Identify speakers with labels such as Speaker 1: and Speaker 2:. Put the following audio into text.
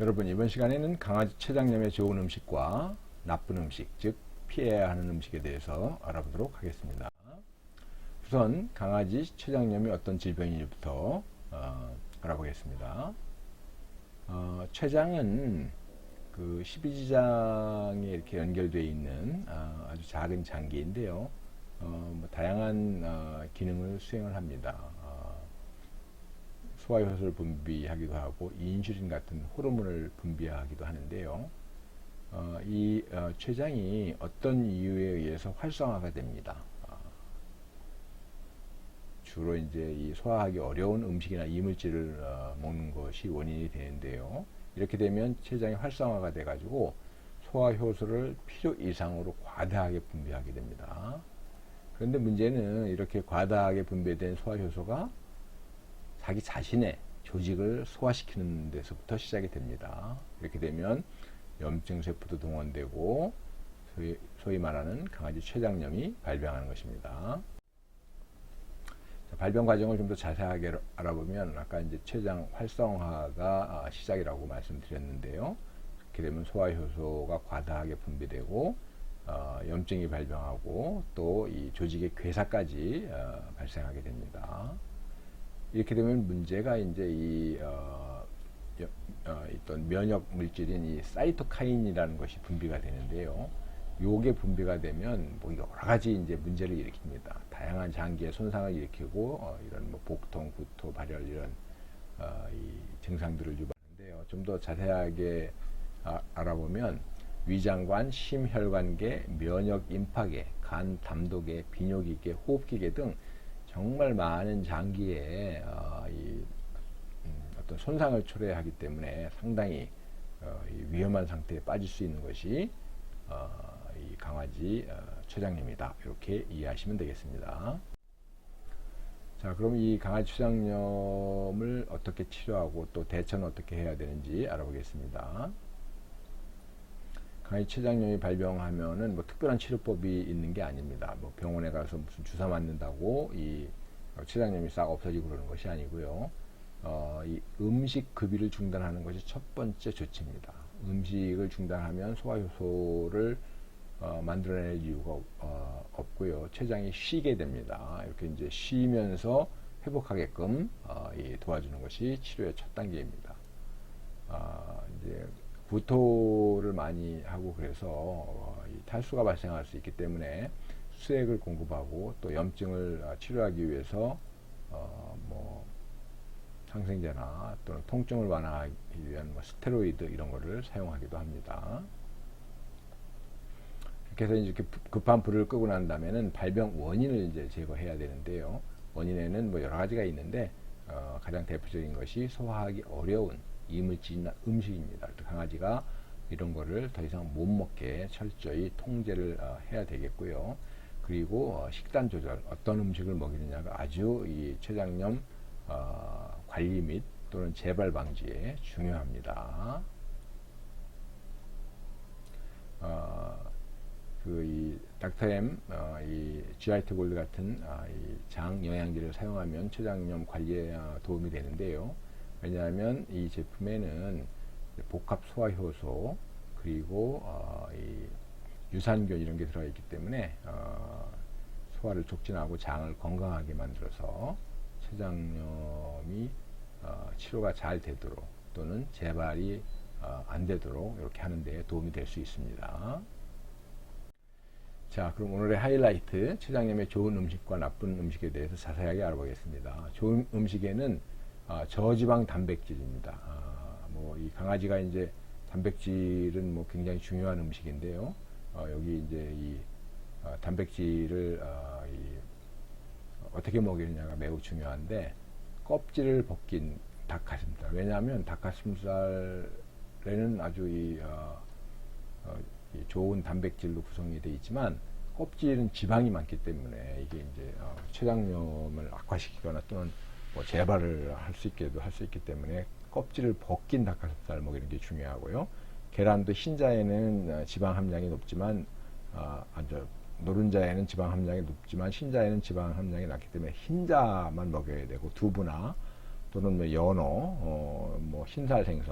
Speaker 1: 여러분 이번 시간에는 강아지 췌장염에 좋은 음식과 나쁜 음식, 즉 피해야 하는 음식에 대해서 알아보도록 하겠습니다. 우선 강아지 췌장염이 어떤 질병인지부터 어, 알아보겠습니다. 어, 췌장은 그 십이지장에 이렇게 연결되어 있는 어, 아주 작은 장기인데요. 어, 뭐 다양한 어, 기능을 수행을 합니다. 어, 소화효소를 분비하기도 하고 인슐린 같은 호르몬을 분비하기도 하는데요. 어, 이 어, 췌장이 어떤 이유에 의해서 활성화가 됩니다. 어, 주로 이제 이 소화하기 어려운 음식이나 이물질을 어, 먹는 것이 원인이 되는데요. 이렇게 되면 췌장이 활성화가 돼가지고 소화 효소를 필요 이상으로 과다하게 분비하게 됩니다. 그런데 문제는 이렇게 과다하게 분배된 소화 효소가 자기 자신의 조직을 소화시키는 데서부터 시작이 됩니다. 이렇게 되면 염증 세포도 동원되고 소위, 소위 말하는 강아지 췌장염이 발병하는 것입니다. 자, 발병 과정을 좀 더 자세하게 알아보면 아까 이제 췌장 활성화가 아, 시작이라고 말씀드렸는데요. 이렇게 되면 소화 효소가 과다하게 분비되고 어, 염증이 발병하고 또 이 조직의 괴사까지 어, 발생하게 됩니다. 이렇게 되면 문제가 이제 이 어, 여- 어, 있던 면역 물질인 이 사이토카인이라는 것이 분비가 되는데요. 요게 분비가 되면 뭐 여러 가지 이제 문제를 일으킵니다. 다양한 장기의 손상을 일으키고 어, 이런 뭐 복통, 구토, 발열 이런 어, 이 증상들을 유발하는데요. 좀 더 자세하게 아, 알아보면 위장관, 심혈관계, 면역 임파계, 간, 담독계, 비뇨기계, 호흡기계 등 정말 많은 장기에 어, 이, 음, 어떤 손상을 초래하기 때문에 상당히 어, 이 위험한 상태에 빠질 수 있는 것이 어, 이 강아지 어, 췌장염이다. 이렇게 이해하시면 되겠습니다. 자, 그럼 이 강아지 췌장염을 어떻게 치료하고 또 대처는 어떻게 해야 되는지 알아보겠습니다. 췌장염이 발병하면은 뭐 특별한 치료법이 있는 게 아닙니다. 뭐 병원에 가서 무슨 주사 맞는다고 이 췌장염이 싹 없어지고 그러는 것이 아니고요. 어, 이 음식 급여를 중단하는 것이 첫 번째 조치입니다. 음식을 중단하면 소화효소를 어, 만들어낼 이유가 어, 없고요. 췌장이 쉬게 됩니다. 이렇게 이제 쉬면서 회복하게끔 어, 이 도와주는 것이 치료의 첫 단계입니다. 아, 이제 구토를 많이 하고 그래서 어, 이 탈수가 발생할 수 있기 때문에 수액을 공급하고 또 염증을 아, 치료하기 위해서 어, 뭐 항생제나 또는 통증을 완화하기 위한 뭐 스테로이드 이런 거를 사용하기도 합니다. 이렇게 해서 이렇게 부- 급한 불을 끄고 난 다음에는 발병 원인을 이제 제거해야 되는데요. 원인에는 뭐 여러 가지가 있는데 어, 가장 대표적인 것이 소화하기 어려운 이물질이나 음식입니다. 강아지가 이런 거를 더 이상 못 먹게 철저히 통제를 어, 해야 되겠고요. 그리고 어, 식단 조절, 어떤 음식을 먹이느냐가 아주 이 췌장염 어, 관리 및 또는 재발 방지에 중요합니다. 어, 그이 닥터엠 어, 이 GIT 골드 같은 아, 이장 영양제를 사용하면 췌장염 관리에 어, 도움이 되는데요. 왜냐하면 이 제품에는 복합 소화 효소 그리고 어, 이 유산균 이런 게 들어가 있기 때문에 어, 소화를 촉진하고 장을 건강하게 만들어서 췌장염이 어, 치료가 잘 되도록 또는 재발이 어, 안 되도록 이렇게 하는 데 도움이 될 수 있습니다. 자, 그럼 오늘의 하이라이트 췌장염의 좋은 음식과 나쁜 음식에 대해서 자세하게 알아보겠습니다. 좋은 음식에는 아, 저지방 단백질입니다. 아, 뭐이 강아지가 이제 단백질은 뭐 굉장히 중요한 음식인데요. 어, 여기 이제 이 어, 단백질을 어, 이 어떻게 먹이느냐가 매우 중요한데 껍질을 벗긴 닭가슴살. 왜냐하면 닭가슴살에는 아주 이, 어, 어, 이 좋은 단백질로 구성이 되어 있지만 껍질은 지방이 많기 때문에 이게 이제 어, 췌장염을 악화시키거나 또는 뭐 재발을 할 수 있게도 할 수 있기 때문에 껍질을 벗긴 닭가슴살 먹이는 게 중요하고요. 계란도 흰자에는 어, 지방 함량이 높지만 어, 아주 노른자에는 지방 함량이 높지만 흰자에는 지방 함량이 낮기 때문에 흰자만 먹여야 되고 두부나 또는 뭐 연어, 어, 뭐 흰살 생선